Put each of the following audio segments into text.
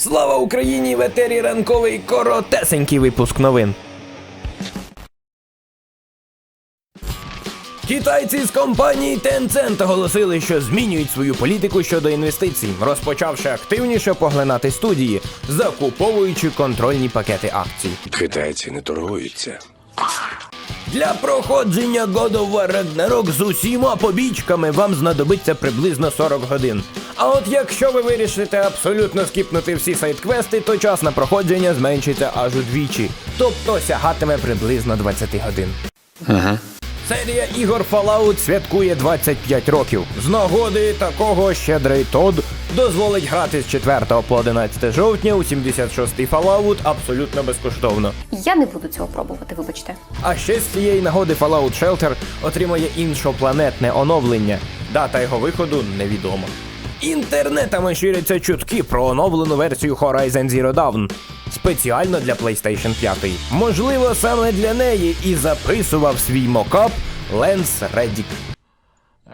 Слава Україні! В етері ранковий коротесенький випуск новин. Китайці з компанії Tencent оголосили, що змінюють свою політику щодо інвестицій, розпочавши активніше поглинати студії, закуповуючи контрольні пакети акцій. Китайці не торгуються. Для проходження God of War Ragnarok з усіма побічками вам знадобиться приблизно 40 годин. А от якщо ви вирішите абсолютно скіпнути всі сайт-квести, то час на проходження зменшиться аж удвічі, тобто сягатиме приблизно 20 годин. Серія ігор Fallout святкує 25 років. З нагоди такого щедрий Тод дозволить грати з 4 по 11 жовтня у 76-й Fallout абсолютно безкоштовно. Я не буду цього пробувати, вибачте. А ще з цієї нагоди Fallout Shelter отримає іншопланетне оновлення. Дата його виходу невідома. Інтернетами ширяться чутки про оновлену версію Horizon Zero Dawn. Спеціально для PlayStation 5. Можливо, саме для неї і записував свій мокап Ленс Реддік.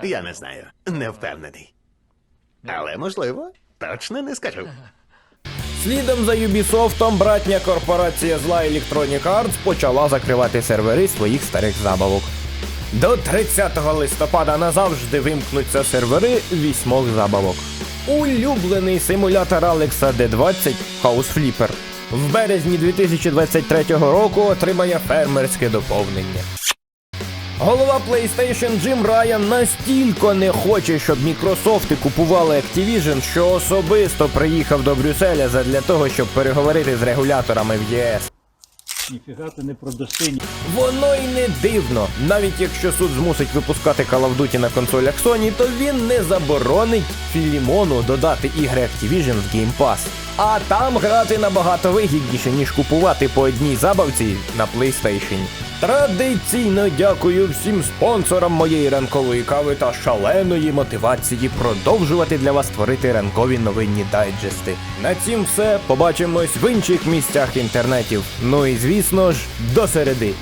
Я не знаю, не впевнений. Але можливо, точно не скажу. Слідом за Ubisoft, братня корпорація зла Electronic Arts почала закривати сервери своїх старих забавок. До 30 листопада назавжди вимкнуться сервери вісьмох забавок. Улюблений симулятор Алекса D20 House Flipper в березні 2023 року отримає фермерське доповнення. Голова PlayStation Джим Райан настільки не хоче, щоб Мікрософти купували Activision, що особисто приїхав до Брюсселя задля того, щоб переговорити з регуляторами в ЄС. Ніфіга ти не продасти ні. Воно й не дивно. Навіть якщо суд змусить випускати Call of Duty на консолях Sony, то він не заборонить Філімону додати ігри Activision в Game Pass. А там грати набагато вигідніше, ніж купувати по одній забавці на PlayStation. Традиційно дякую всім спонсорам моєї ранкової кави та шаленої мотивації продовжувати для вас творити ранкові новинні дайджести. На цім все. Побачимось в інших місцях інтернетів. Ну і звісно ж, до середи.